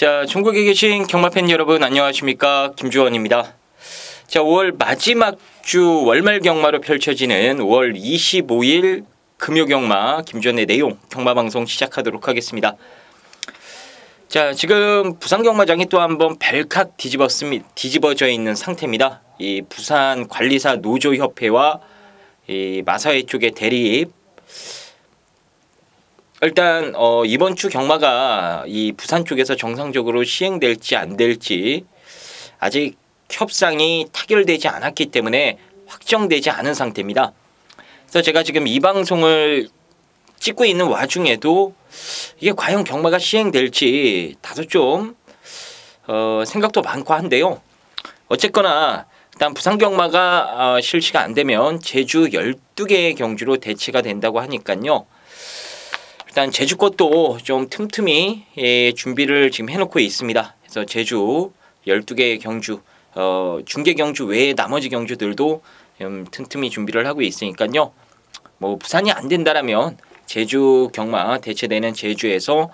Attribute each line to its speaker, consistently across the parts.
Speaker 1: 자, 전국에 계신 경마팬 여러분 안녕하십니까? 김주원입니다. 자, 5월 마지막 주 월말 경마로 펼쳐지는 5월 25일 금요 경마 김주원의 내용 경마 방송 시작하도록 하겠습니다. 자, 지금 부산 경마장이 또 한번 벨칵 뒤집었습니다. 뒤집어져 있는 상태입니다. 이 부산 관리사 노조 협회와 이 마사회 쪽의 대립 일단 어, 이번 주 경마가 이 부산 쪽에서 정상적으로 시행될지 안 될지 아직 협상이 타결되지 않았기 때문에 확정되지 않은 상태입니다. 그래서 제가 지금 이 방송을 찍고 있는 와중에도 이게 과연 경마가 시행될지 다소 좀 어, 생각도 많고 한데요. 어쨌거나 일단 부산 경마가 어, 실시가 안 되면 제주 12개의 경주로 대체가 된다고 하니까요. 일단 제주 것도 좀 틈틈이 예, 준비를 지금 해놓고 있습니다. 그래서 제주 12개의 경주, 어, 중계 경주 외에 나머지 경주들도 좀 틈틈이 준비를 하고 있으니까요. 뭐 부산이 안 된다라면 제주 경마 대체되는 제주에서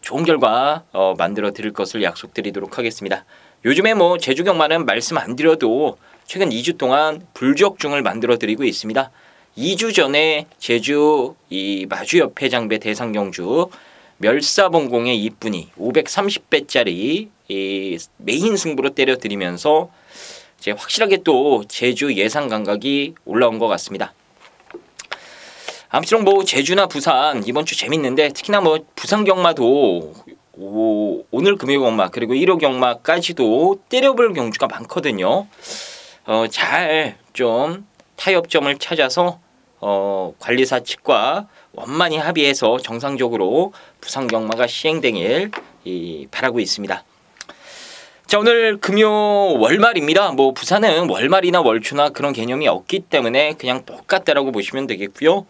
Speaker 1: 좋은 결과 어, 만들어 드릴 것을 약속드리도록 하겠습니다. 요즘에 뭐 제주 경마는 말씀 안 드려도 최근 2주 동안 불적중을 만들어 드리고 있습니다. 2주 전에 제주 이 마주 옆에 장배 대상경주 멸사봉공의 이쁜이 530배짜리 이 메인 승부로 때려드리면서 이제 확실하게 또 제주 예상 감각이 올라온 것 같습니다. 아무쪼록 뭐 제주나 부산 이번 주 재밌는데 특히나 뭐 부산 경마도 오, 오늘 금요 경마 그리고 1호 경마까지도 때려볼 경주가 많거든요. 어, 잘 좀 타협점을 찾아서 어, 관리사 측과 원만히 합의해서 정상적으로 부산 경마가 시행되길 이, 바라고 있습니다. 자 오늘 금요 월말입니다. 뭐 부산은 월말이나 월초나 그런 개념이 없기 때문에 그냥 똑같다라고 보시면 되겠고요.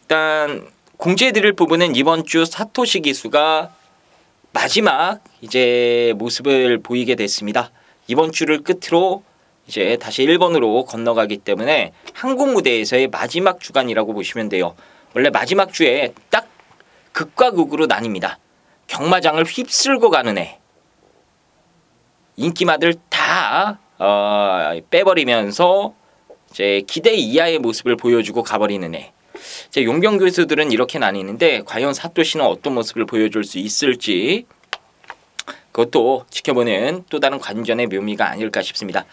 Speaker 1: 일단 공지해드릴 부분은 이번 주 사토시 기수가 마지막 이제 모습을 보이게 됐습니다. 이번 주를 끝으로 이제 다시 일본으로 건너가기 때문에 한국 무대에서의 마지막 주간이라고 보시면 돼요. 원래 마지막 주에 딱 극과 극으로 나뉩니다. 경마장을 휩쓸고 가는 애. 인기마들 다 어, 빼버리면서 이제 기대 이하의 모습을 보여주고 가버리는 애. 제 용병 교수들은 이렇게 나뉘는데 과연 사토시는 어떤 모습을 보여줄 수 있을지 그것도 지켜보는 또 다른 관전의 묘미가 아닐까 싶습니다.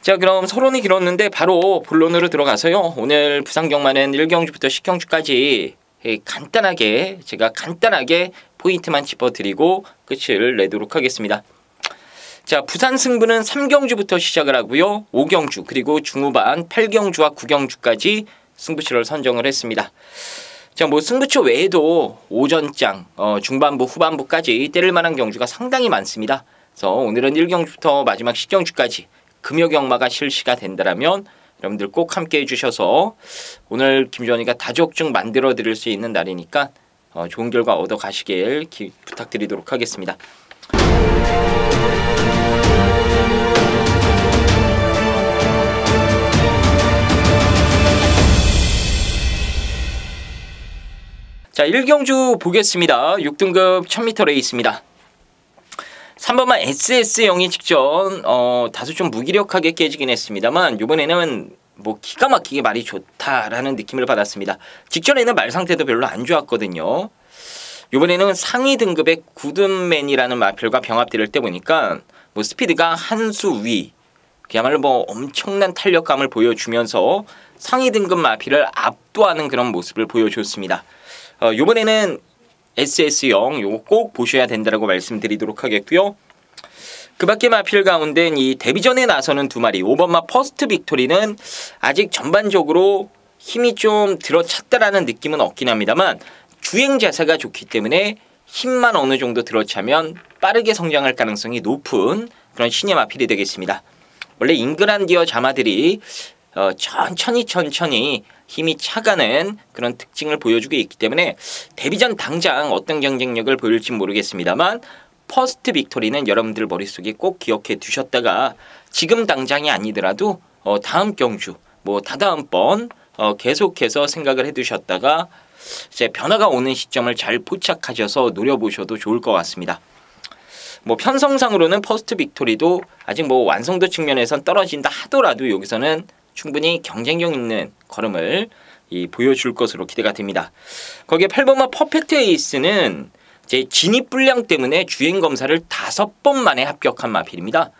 Speaker 1: 자 그럼 서론이 길었는데 바로 본론으로 들어가서요. 오늘 부산 경마는 1경주부터 10경주까지 간단하게 제가 간단하게 포인트만 짚어드리고 끝을 내도록 하겠습니다. 자 부산 승부는 3경주부터 시작을 하고요. 5경주 그리고 중후반 8경주와 9경주까지 승부처를 선정을 했습니다. 자, 뭐 승부처 외에도 오전장, 어, 중반부, 후반부까지 때릴 만한 경주가 상당히 많습니다. 그래서 오늘은 1경주부터 마지막 10경주까지 금요 경마가 실시가 된다면 여러분들 꼭 함께 해 주셔서 오늘 김주원이가 다적중 만들어 드릴 수 있는 날이니까 어, 좋은 결과 얻어 가시길 기, 부탁드리도록 하겠습니다. 자, 1경주 보겠습니다. 6등급 1000m 레이스입니다. 3번만 SS영이 직전 어, 다소 좀 무기력하게 깨지긴 했습니다만 이번에는 뭐 기가 막히게 말이 좋다라는 느낌을 받았습니다. 직전에는 말 상태도 별로 안 좋았거든요. 이번에는 상위 등급의 구든맨이라는 마필과 병합될 때 보니까 뭐 스피드가 한 수 위, 그야말로 뭐 엄청난 탄력감을 보여주면서 상위 등급 마필을 압도하는 그런 모습을 보여줬습니다. 어, 이번에는 SS형 요거 꼭 보셔야 된다라고 말씀드리도록 하겠고요. 그 밖에 마필 가운데 이 데뷔전에 나서는 두 마리 5번마 퍼스트 빅토리는 아직 전반적으로 힘이 좀 들어찼다라는 느낌은 없긴 합니다만 주행 자세가 좋기 때문에 힘만 어느 정도 들어차면 빠르게 성장할 가능성이 높은 그런 신의 마필이 되겠습니다. 원래 잉그란디어 자마들이 어, 천천히 천천히 힘이 차가는 그런 특징을 보여주고 있기 때문에 데뷔전 당장 어떤 경쟁력을 보일지 모르겠습니다만 퍼스트 빅토리는 여러분들 머릿속에 꼭 기억해 두셨다가 지금 당장이 아니더라도 어, 다음 경주 뭐 다다음 번 어, 계속해서 생각을 해 두셨다가 이제 변화가 오는 시점을 잘 포착하셔서 노려보셔도 좋을 것 같습니다. 뭐 편성상으로는 퍼스트 빅토리도 아직 뭐 완성도 측면에선 떨어진다 하더라도 여기서는 충분히 경쟁력 있는 걸음을 이 보여줄 것으로 기대가 됩니다. 거기에 8번마 퍼펙트 에이스는 제 진입 불량 때문에 주행 검사를 다섯 번 만에 합격한 마필입니다.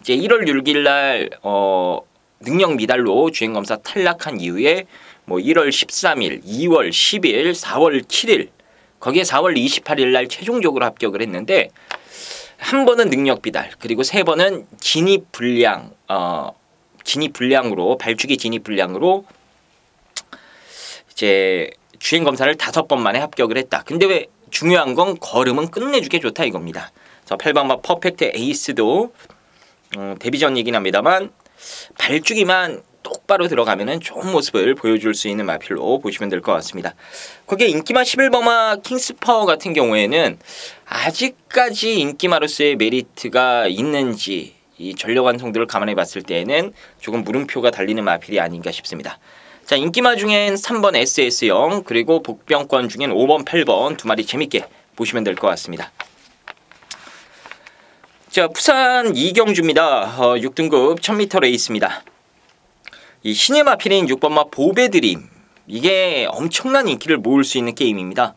Speaker 1: 이제 1월 6일 날 어, 능력 미달로 주행 검사 탈락한 이후에 뭐 1월 13일, 2월 10일, 4월 7일 거기에 4월 28일 날 최종적으로 합격을 했는데 한 번은 능력 비달 그리고 세 번은 진입 불량 어 진입 불량으로 발주기 진입 불량으로 이제 주행 검사를 다섯 번 만에 합격을 했다. 근데 왜 중요한 건 걸음은 끝내주게 좋다 이겁니다. 저 8번마 퍼펙트 에이스도 음, 데뷔 전 얘기는 합니다만 발주기만 똑바로 들어가면은 좋은 모습을 보여줄 수 있는 마필로 보시면 될 것 같습니다. 거기에 인기마 11버마 킹스파워 같은 경우에는 아직까지 인기마로서의 메리트가 있는지 이 전력 완성도를 감안해 봤을 때에는 조금 물음표가 달리는 마필이 아닌가 싶습니다. 자 인기마 중엔 3번 SS형 그리고 복병권 중엔 5번 8번 두 마리 재밌게 보시면 될 것 같습니다. 자 부산 이경주입니다. 어, 6등급 1000m 레이스입니다. 이 신의 마필인 6번마 보배드림 이게 엄청난 인기를 모을 수 있는 게임입니다.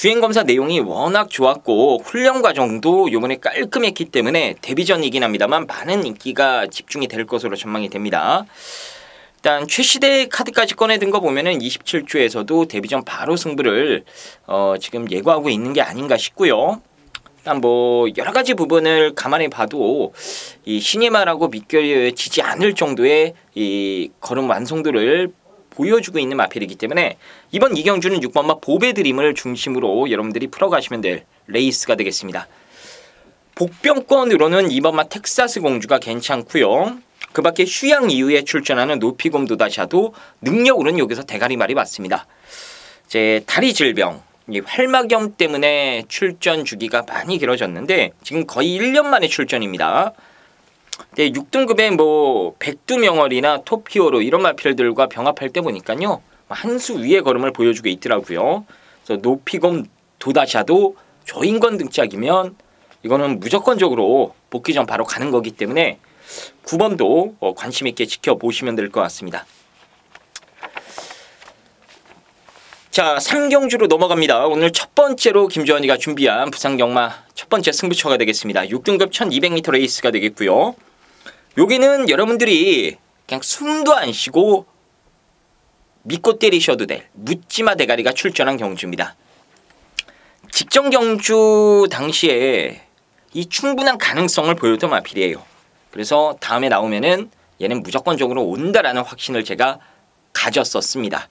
Speaker 1: 주행 검사 내용이 워낙 좋았고 훈련 과정도 요번에 깔끔했기 때문에 데뷔전이긴 합니다만 많은 인기가 집중이 될 것으로 전망이 됩니다. 일단 최시대 카드까지 꺼내든 거 보면은 27조에서도 데뷔전 바로 승부를 어 지금 예고하고 있는 게 아닌가 싶고요. 일단 뭐 여러 가지 부분을 감안해 봐도 이 신예마라고 믿겨지지 않을 정도의 이 걸음 완성도를 보여주고 있는 마필이기 때문에 이번 이경주는 6번마 보배 드림을 중심으로 여러분들이 풀어가시면 될 레이스가 되겠습니다. 복병권으로는 2번마 텍사스 공주가 괜찮고요. 그 밖에 휴양 이후에 출전하는 노피곰 도다샤도 능력으로는 여기서 대가리 말이 맞습니다. 제 다리 질병, 활막염 때문에 출전 주기가 많이 길어졌는데 지금 거의 1년 만에 출전입니다. 네, 6등급의 뭐 백두명월이나 토피오로 이런 마필들과 병합할 때 보니까요 한 수 위의 걸음을 보여주고 있더라고요. 그래서 노피검 도다샤도 조인권 등짝이면 이거는 무조건적으로 복귀 전 바로 가는 거기 때문에 9번도 어, 관심 있게 지켜보시면 될 것 같습니다. 자, 3경주로 넘어갑니다. 오늘 첫 번째로 김주환이가 준비한 부산 경마 첫 번째 승부처가 되겠습니다. 6등급 1200m 레이스가 되겠고요. 여기는 여러분들이 그냥 숨도 안 쉬고 믿고 때리셔도 될 묻지마 대가리가 출전한 경주입니다. 직전 경주 당시에 이 충분한 가능성을 보여줬던 마필이에요. 그래서 다음에 나오면은 얘는 무조건적으로 온다라는 확신을 제가 가졌었습니다.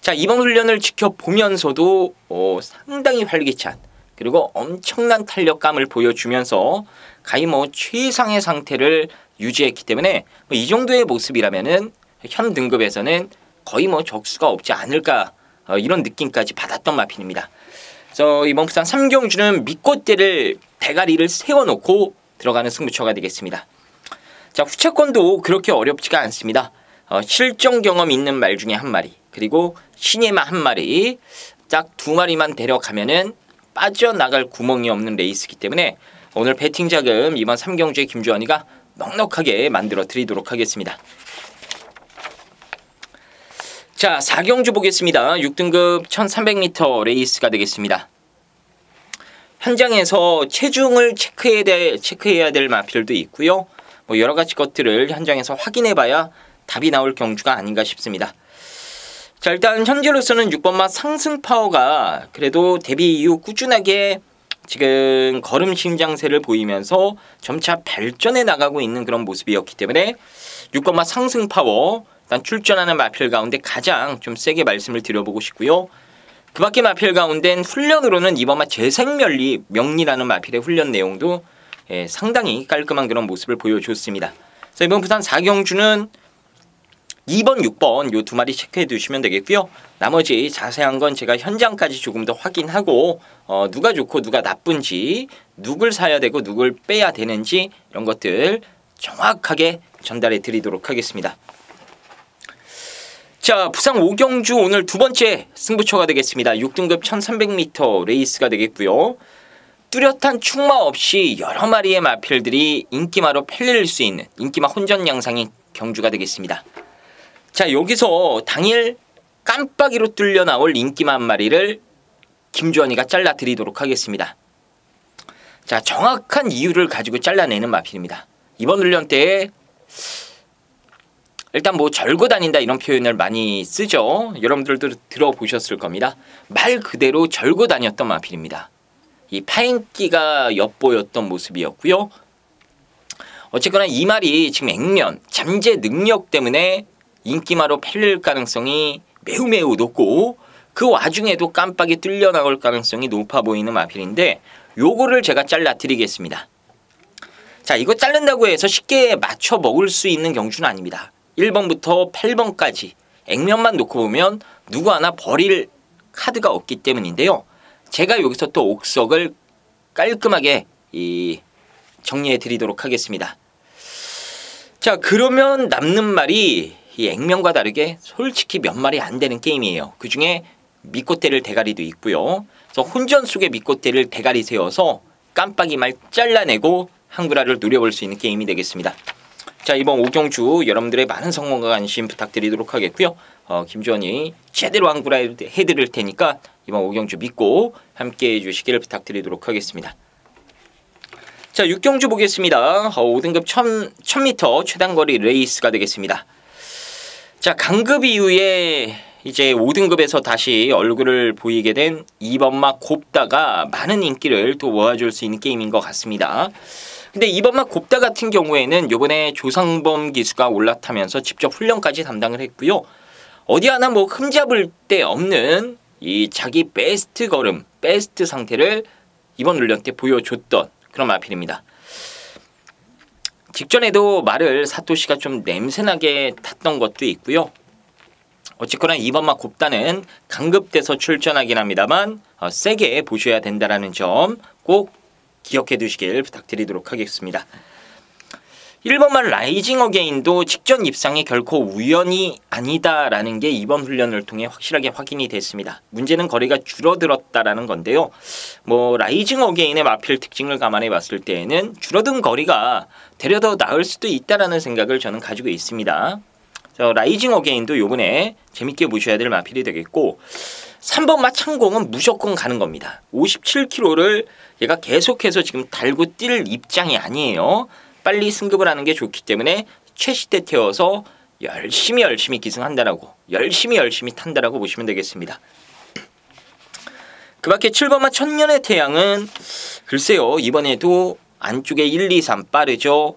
Speaker 1: 자 이번 훈련을 지켜보면서도 어, 상당히 활기찬 그리고 엄청난 탄력감을 보여주면서 가히 뭐 최상의 상태를 유지했기 때문에 뭐 이 정도의 모습이라면은 현 등급에서는 거의 뭐 적수가 없지 않을까 어, 이런 느낌까지 받았던 마핀입니다. 그래서 이번 부산 삼경주는 밑꽃대를 대가리를 세워놓고 들어가는 승부처가 되겠습니다. 자 후차권도 그렇게 어렵지가 않습니다. 어, 실전 경험 있는 말 중에 한 마리 그리고 신예마 한 마리 딱 두 마리만 데려가면은 빠져나갈 구멍이 없는 레이스이기 때문에 오늘 배팅 자금 이번 삼경주의 김주환이가 넉넉하게 만들어 드리도록 하겠습니다. 자 4경주 보겠습니다. 6등급 1300m 레이스가 되겠습니다. 현장에서 체중을 체크해야 될, 체크해야 될 마필도 있고요. 뭐 여러 가지 것들을 현장에서 확인해 봐야 답이 나올 경주가 아닌가 싶습니다. 자 일단 현재로서는 6번마 상승 파워가 그래도 데뷔 이후 꾸준하게 지금 걸음 신장세를 보이면서 점차 발전해 나가고 있는 그런 모습이었기 때문에 6번마 상승 파워 일단 출전하는 마필 가운데 가장 좀 세게 말씀을 드려보고 싶고요. 그 밖에 마필 가운데는 훈련으로는 이번마 재생멸리 명리라는 마필의 훈련 내용도 예, 상당히 깔끔한 그런 모습을 보여줬습니다. 그래서 이번 부산 4경주는 2번, 6번 요 두 마리 체크해 두시면 되겠고요. 나머지 자세한 건 제가 현장까지 조금 더 확인하고 어, 누가 좋고 누가 나쁜지 누굴 사야 되고 누굴 빼야 되는지 이런 것들 정확하게 전달해 드리도록 하겠습니다. 자, 부산 오경주 오늘 두 번째 승부처가 되겠습니다. 6등급 1300m 레이스가 되겠고요. 뚜렷한 충마 없이 여러 마리의 마필들이 인기마로 팔릴 수 있는 인기마 혼전 양상의 경주가 되겠습니다. 자, 여기서 당일 깜빡이로 뚫려 나올 인기마 한 마리를 김주원이가 잘라 드리도록 하겠습니다. 자, 정확한 이유를 가지고 잘라내는 마필입니다. 이번 훈련 때 일단 뭐 절고 다닌다 이런 표현을 많이 쓰죠. 여러분들도 들어보셨을 겁니다. 말 그대로 절고 다녔던 마필입니다. 이 파인기가 엿보였던 모습이었고요. 어쨌거나 이 말이 지금 액면, 잠재 능력 때문에 인기마로 팔릴 가능성이 매우 매우 높고 그 와중에도 깜빡이 뚫려 나올 가능성이 높아 보이는 마필인데 요거를 제가 잘라 드리겠습니다. 자 이거 자른다고 해서 쉽게 맞춰 먹을 수 있는 경주는 아닙니다. 1번부터 8번까지 액면만 놓고 보면 누구 하나 버릴 카드가 없기 때문인데요. 제가 여기서 또 옥석을 깔끔하게 이 정리해 드리도록 하겠습니다. 자 그러면 남는 말이 이 액면과 다르게 솔직히 몇 마리 안 되는 게임이에요. 그 중에 미꽃대를 대가리도 있고요. 그래서 혼전 속에 미꽃대를 대가리 세워서 깜빡이 말 잘라내고 한구라를 누려볼 수 있는 게임이 되겠습니다. 자 이번 오경주 여러분들의 많은 성원과 관심 부탁드리도록 하겠고요. 어, 김주원이 제대로 한구라 해드릴 테니까 이번 오경주 믿고 함께 해 주시기를 부탁드리도록 하겠습니다. 자 6경주 보겠습니다. 어, 5등급 1000, 1000m 최단거리 레이스가 되겠습니다. 자 강급 이후에 이제 5등급에서 다시 얼굴을 보이게 된 2번마 곱다가 많은 인기를 또 모아줄 수 있는 게임인 것 같습니다. 근데 이번만 곱다 같은 경우에는 요번에 조상범 기수가 올라타면서 직접 훈련까지 담당을 했고요. 어디 하나 뭐 흠잡을 데 없는 이 자기 베스트 걸음, 베스트 상태를 이번 훈련 때 보여줬던 그런 마필입니다. 직전에도 말을 사토시가 좀 냄새나게 탔던 것도 있고요. 어쨌거나 이번만 곱다는 강급돼서 출전하긴 합니다만 어, 세게 보셔야 된다는 점 꼭 기억해 두시길 부탁드리도록 하겠습니다. 1번만 라이징 어게인도 직전 입상이 결코 우연이 아니다라는 게 이번 훈련을 통해 확실하게 확인이 됐습니다. 문제는 거리가 줄어들었다라는 건데요. 뭐 라이징 어게인의 마필 특징을 감안해 봤을 때에는 줄어든 거리가 되려 더 나을 수도 있다라는 생각을 저는 가지고 있습니다. 저 라이징 어게인도 요번에 재밌게 보셔야 될 마필이 되겠고 3번 마창공은 무조건 가는 겁니다. 57km를 얘가 계속해서 지금 달고 뛸 입장이 아니에요. 빨리 승급을 하는 게 좋기 때문에 최시대 태워서 열심히 열심히 기승한다라고 열심히 열심히 탄다라고 보시면 되겠습니다. 그 밖에 7번마 천년의 태양은 글쎄요 이번에도 안쪽에 1, 2, 3 빠르죠.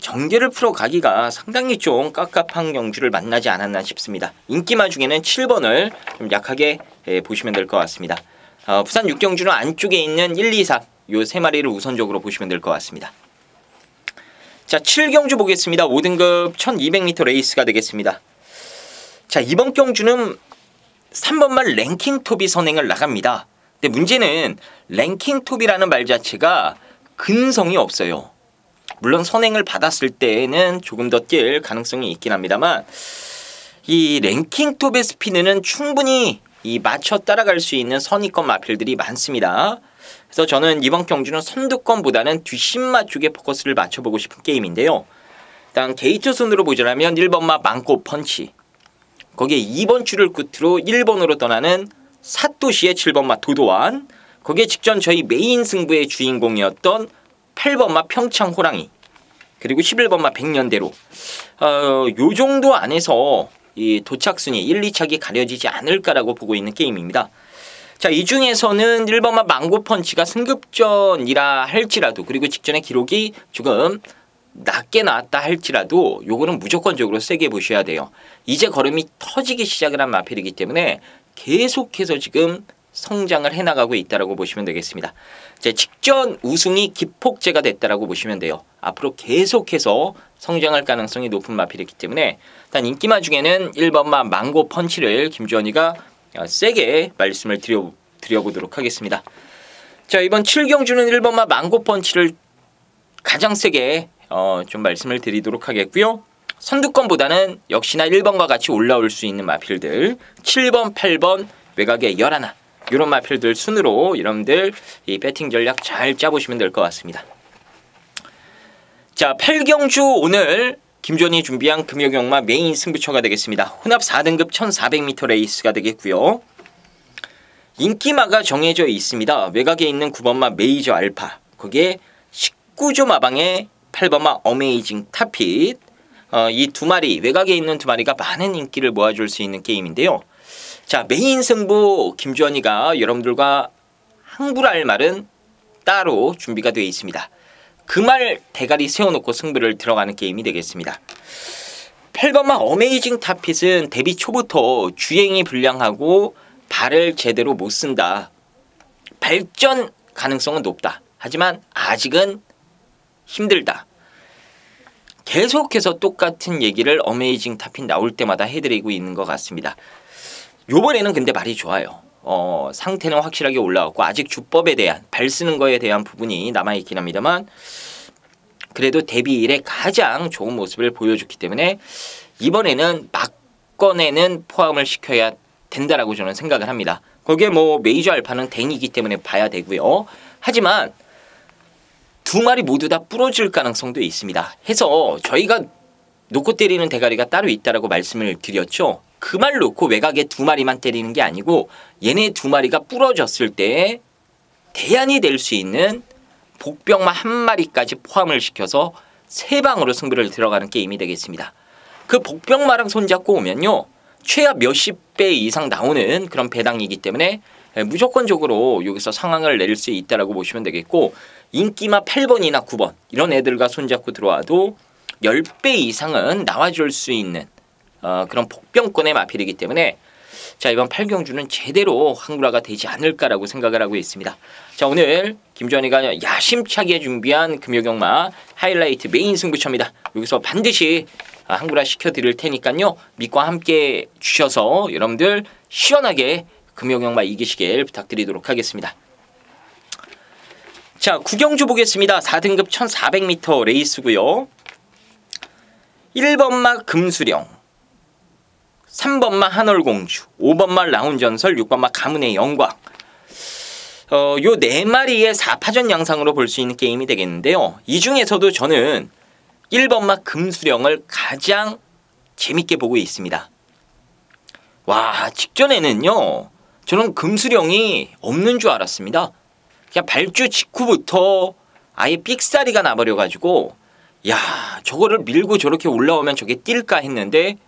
Speaker 1: 전개를 풀어가기가 상당히 좀 깝깝한 경주를 만나지 않았나 싶습니다. 인기마 중에는 7번을 좀 약하게 예, 보시면 될 것 같습니다. 어, 부산 6경주는 안쪽에 있는 1, 2, 3 요 세 마리를 우선적으로 보시면 될 것 같습니다. 자 7경주 보겠습니다. 5등급 1200m 레이스가 되겠습니다. 자 이번 경주는 3번만 랭킹톱이 선행을 나갑니다. 근데 문제는 랭킹톱이라는 말 자체가 근성이 없어요. 물론 선행을 받았을 때에는 조금 더 뛸 가능성이 있긴 합니다만 이 랭킹 톱의 스피드는 충분히 이 맞춰 따라갈 수 있는 선의권 마필들이 많습니다. 그래서 저는 이번 경주는 선두권보다는 뒷심마 쪽에 포커스를 맞춰보고 싶은 게임인데요. 일단 게이트 순으로 보자면 1번마 망고 펀치 거기에 2번 줄을 끝으로 1번으로 떠나는 사토시의 7번마 도도환 거기에 직전 저희 메인 승부의 주인공이었던 8번마 평창 호랑이 그리고 11번마 백년대로 어, 요 정도 안에서 이 도착 순위 1, 2착이 가려지지 않을까라고 보고 있는 게임입니다. 자, 이 중에서는 1번마 망고 펀치가 승급전이라 할지라도 그리고 직전의 기록이 조금 낮게 나왔다 할지라도 요거는 무조건적으로 세게 보셔야 돼요. 이제 걸음이 터지기 시작을 한 마필이기 때문에 계속해서 지금 성장을 해나가고 있다라고 보시면 되겠습니다. 제 직전 우승이 기폭제가 됐다라고 보시면 돼요. 앞으로 계속해서 성장할 가능성이 높은 마필이기 때문에 일단 인기마 중에는 1번마 망고 펀치를 김주원이가 세게 말씀을 드려, 드려보도록 하겠습니다. 자 이번 7경주는 1번마 망고 펀치를 가장 세게 어, 좀 말씀을 드리도록 하겠고요. 선두권보다는 역시나 1번과 같이 올라올 수 있는 마필들 7번, 8번 외곽에 11 이런 마필들 순으로 여러분들 이 배팅 전략 잘 짜보시면 될 것 같습니다. 자, 8경주 오늘 김존이 준비한 금요경마 메인 승부처가 되겠습니다. 혼합 4등급 1400m 레이스가 되겠고요. 인기마가 정해져 있습니다. 외곽에 있는 9번마 메이저 알파 거기에 19조 마방에 8번마 어메이징 타핏 어, 이 두 마리 외곽에 있는 두 마리가 많은 인기를 모아줄 수 있는 게임인데요. 자 메인 승부 김주환이가 여러분들과 항불할 말은 따로 준비가 되어 있습니다. 그말 대가리 세워놓고 승부를 들어가는 게임이 되겠습니다. 8번마 어메이징 타핏은 데뷔 초부터 주행이 불량하고 발을 제대로 못 쓴다. 발전 가능성은 높다. 하지만 아직은 힘들다. 계속해서 똑같은 얘기를 어메이징 타핀 나올 때마다 해드리고 있는 것 같습니다. 요번에는 근데 말이 좋아요. 어, 상태는 확실하게 올라왔고 아직 주법에 대한 발 쓰는 거에 대한 부분이 남아 있긴 합니다만 그래도 데뷔 이래 가장 좋은 모습을 보여줬기 때문에 이번에는 막건에는 포함을 시켜야 된다라고 저는 생각을 합니다. 거기에 뭐 메이저 알파는 댕이기 때문에 봐야 되고요. 하지만 두 마리 모두 다 부러질 가능성도 있습니다. 해서 저희가 놓고 때리는 대가리가 따로 있다라고 말씀을 드렸죠. 그 말 놓고 외곽에 두 마리만 때리는 게 아니고 얘네 두 마리가 부러졌을 때 대안이 될 수 있는 복병만 한 마리까지 포함을 시켜서 세 방으로 승부를 들어가는 게임이 되겠습니다. 그 복병마랑 손잡고 오면요. 최하 몇십 배 이상 나오는 그런 배당이기 때문에 무조건적으로 여기서 상황을 낼 수 있다라고 보시면 되겠고 인기마 8번이나 9번 이런 애들과 손잡고 들어와도 10배 이상은 나와줄 수 있는 어, 그런 복병권의 마필이기 때문에 자 이번 8경주는 제대로 항구라가 되지 않을까라고 생각을 하고 있습니다. 자 오늘 김주환이가 야심차게 준비한 금요경마 하이라이트 메인 승부처입니다. 여기서 반드시 항구라 시켜드릴 테니까요. 믿고 함께 주셔서 여러분들 시원하게 금요경마 이기시길 부탁드리도록 하겠습니다. 자, 구경주 보겠습니다. 4등급 1400m 레이스고요. 1번마 금수령, 3번마 한월공주, 5번마 라운전설, 6번마 가문의 영광. 어, 요 네 마리의 4파전 양상으로 볼 수 있는 게임이 되겠는데요. 이 중에서도 저는 1번마 금수령을 가장 재밌게 보고 있습니다. 와, 직전에는요. 저는 금수령이 없는 줄 알았습니다. 그냥 발주 직후부터 아예 삑사리가 나버려가지고 야 저거를 밀고 저렇게 올라오면 저게 뛸까 했는데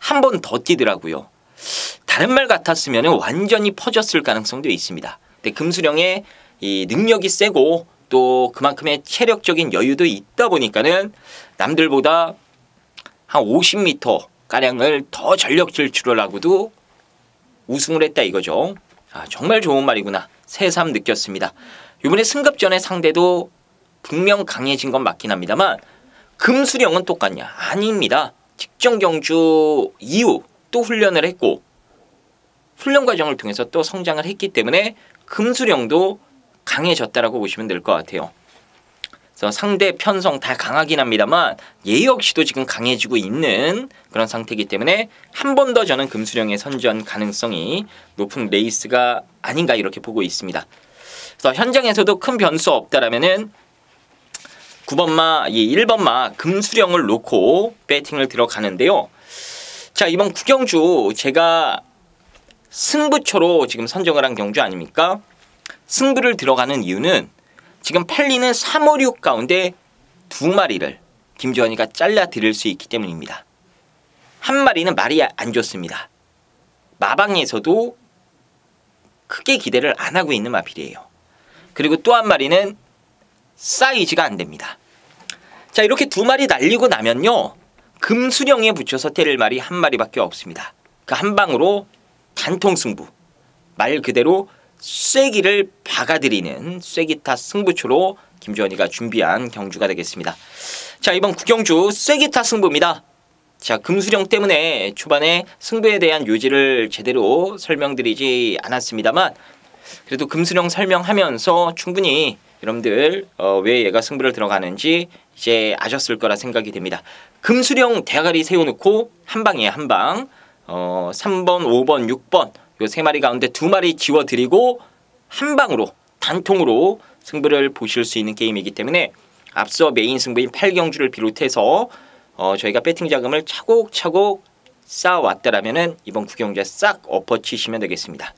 Speaker 1: 한 번 더 뛰더라고요. 다른 말 같았으면 완전히 퍼졌을 가능성도 있습니다. 근데 금수령의 이 능력이 세고 또 그만큼의 체력적인 여유도 있다 보니까는 남들보다 한 50m 가량을 더 전력 질주를 하고도 우승을 했다 이거죠. 아, 정말 좋은 말이구나. 새삼 느꼈습니다. 이번에 승급전의 상대도 분명 강해진 건 맞긴 합니다만 금수령은 똑같냐? 아닙니다. 직전 경주 이후 또 훈련을 했고 훈련 과정을 통해서 또 성장을 했기 때문에 금수령도 강해졌다라고 보시면 될 것 같아요. 그래서 상대 편성 다 강하긴 합니다만 얘 역시도 지금 강해지고 있는 그런 상태이기 때문에 한 번 더 저는 금수령의 선전 가능성이 높은 레이스가 아닌가 이렇게 보고 있습니다. 그래서 현장에서도 큰 변수 없다라면은 9번마, 이 1번마 금수령을 놓고 배팅을 들어가는데요. 자, 이번 구경주 제가 승부처로 지금 선정을 한 경주 아닙니까? 승부를 들어가는 이유는 지금 팔리는 3, 5, 6 가운데 두 마리를 김주환이가 잘라 드릴 수 있기 때문입니다. 한 마리는 말이 안 좋습니다. 마방에서도 크게 기대를 안 하고 있는 마필이에요. 그리고 또 한 마리는 사이즈가 안 됩니다. 자 이렇게 두 마리 날리고 나면요. 금수령에 붙여서 때릴 말이 한 마리밖에 없습니다. 그 한 방으로 단통 승부. 말 그대로 쐐기를 박아들이는 쐐기타 승부초로 김주원이가 준비한 경주가 되겠습니다. 자 이번 구경주 쐐기타 승부입니다. 자 금수령 때문에 초반에 승부에 대한 요지를 제대로 설명드리지 않았습니다만 그래도 금수령 설명하면서 충분히 여러분들 어, 왜 얘가 승부를 들어가는지 이제 아셨을 거라 생각이 됩니다. 금수령 대가리 세워놓고 한 방이에요 한 방. 어 3번, 5번, 6번 요 세 마리 가운데 두 마리 지워드리고 한 방으로 단통으로 승부를 보실 수 있는 게임이기 때문에 앞서 메인 승부인 8경주를 비롯해서 어 저희가 배팅 자금을 차곡차곡 쌓아왔다라면은 이번 구경주에 싹 엎어치시면 되겠습니다.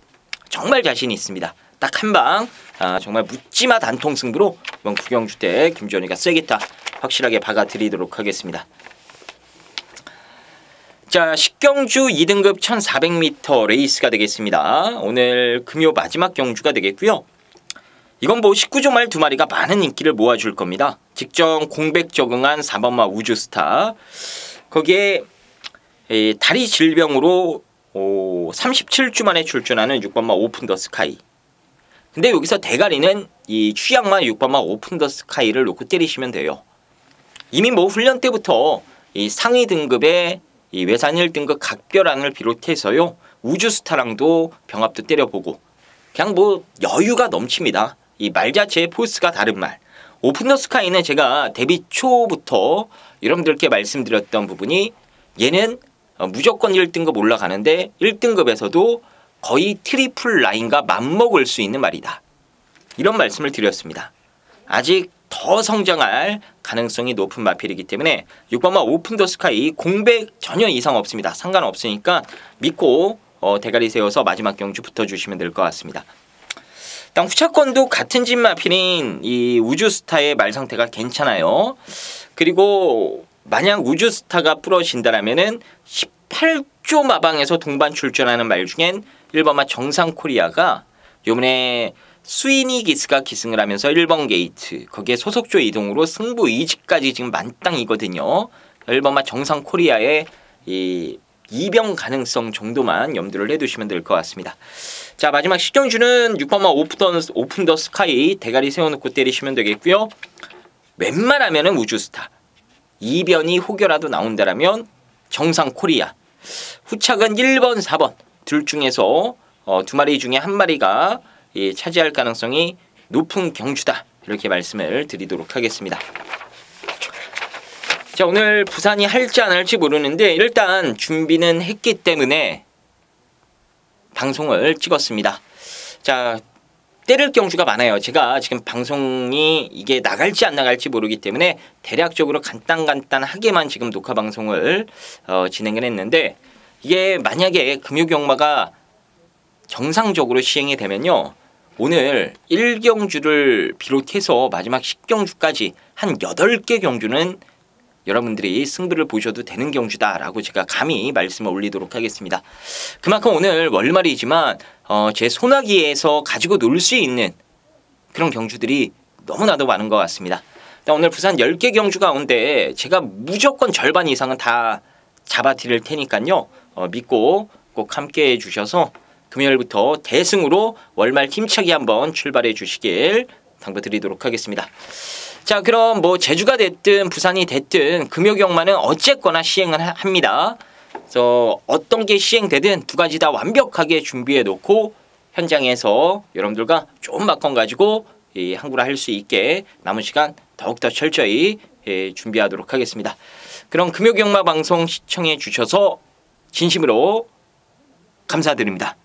Speaker 1: 정말 자신 있습니다. 딱 한 방, 아, 정말 묻지마 단통 승부로 이번 구경주 때 김주현이가 세겠다 확실하게 박아드리도록 하겠습니다. 자, 식경주 2등급 1400m 레이스가 되겠습니다. 오늘 금요 마지막 경주가 되겠고요. 이건 뭐 19조 말 두 마리가 많은 인기를 모아줄 겁니다. 직전 공백 적응한 4번마 우주스타. 거기에 다리 질병으로 37주 만에 출전하는 6번마 오픈 더 스카이. 근데 여기서 대가리는 이 취향마 6번마 오픈 더 스카이를 놓고 때리시면 돼요. 이미 뭐 훈련 때부터 이 상위 등급의 이 외산 1등급 각별안을 비롯해서요. 우주스타랑도 병합도 때려보고 그냥 뭐 여유가 넘칩니다. 이 말 자체의 포스가 다른 말. 오픈 더 스카이는 제가 데뷔 초부터 여러분들께 말씀드렸던 부분이 얘는 어, 무조건 1등급 올라가는데 1등급에서도 거의 트리플 라인과 맞먹을 수 있는 말이다. 이런 말씀을 드렸습니다. 아직 더 성장할 가능성이 높은 마필이기 때문에 6번마 오픈 더 스카이 공백 전혀 이상 없습니다. 상관없으니까 믿고 어, 대가리 세워서 마지막 경주 붙어주시면 될 것 같습니다. 일단 후차권도 같은 집 마필인 이 우주스타의 말 상태가 괜찮아요. 그리고 만약 우주스타가 부러진다라면은 18조 마방에서 동반 출전하는 말 중엔 1번마 정상 코리아가 요번에 스위니 기스가 기승을 하면서 1번 게이트 거기에 소속조 이동으로 승부 2지까지 지금 만땅이거든요. 1번마 정상 코리아의 이 이병 가능성 정도만 염두를 해두시면 될 것 같습니다. 자 마지막 식경주는 6번마 오픈 더, 오픈 더 스카이 대가리 세워놓고 때리시면 되겠고요. 웬만하면 우주스타 이변이 혹여라도 나온다라면 정상 코리아 후착은 1번 4번 둘 중에서 어, 두 마리 중에 한 마리가 예, 차지할 가능성이 높은 경주다 이렇게 말씀을 드리도록 하겠습니다. 자 오늘 부산이 할지 안 할지 모르는데 일단 준비는 했기 때문에 방송을 찍었습니다. 자 때릴 경주가 많아요. 제가 지금 방송이 이게 나갈지 안 나갈지 모르기 때문에 대략적으로 간단간단하게만 지금 녹화 방송을 어, 진행을 했는데 이게 만약에 금요경마가 정상적으로 시행이 되면요. 오늘 1경주를 비롯해서 마지막 10경주까지 한 8개 경주는 여러분들이 승부를 보셔도 되는 경주다라고 제가 감히 말씀을 올리도록 하겠습니다. 그만큼 오늘 월말이지만 어, 제 소나기에서 가지고 놀 수 있는 그런 경주들이 너무나도 많은 것 같습니다. 오늘 부산 10개 경주 가운데 제가 무조건 절반 이상은 다 잡아 드릴 테니까요. 어, 믿고 꼭 함께 해 주셔서 금요일부터 대승으로 월말 힘차게 한번 출발해 주시길 당부드리도록 하겠습니다. 자 그럼 뭐 제주가 됐든 부산이 됐든 금요경마는 어쨌거나 시행을 합니다. 그래서 어떤 게 시행되든 두 가지 다 완벽하게 준비해 놓고 현장에서 여러분들과 좋은 막건 가지고 이 항구를 할 수 있게 남은 시간 더욱더 철저히 예, 준비하도록 하겠습니다. 그럼 금요 경마 방송 시청해 주셔서 진심으로 감사드립니다.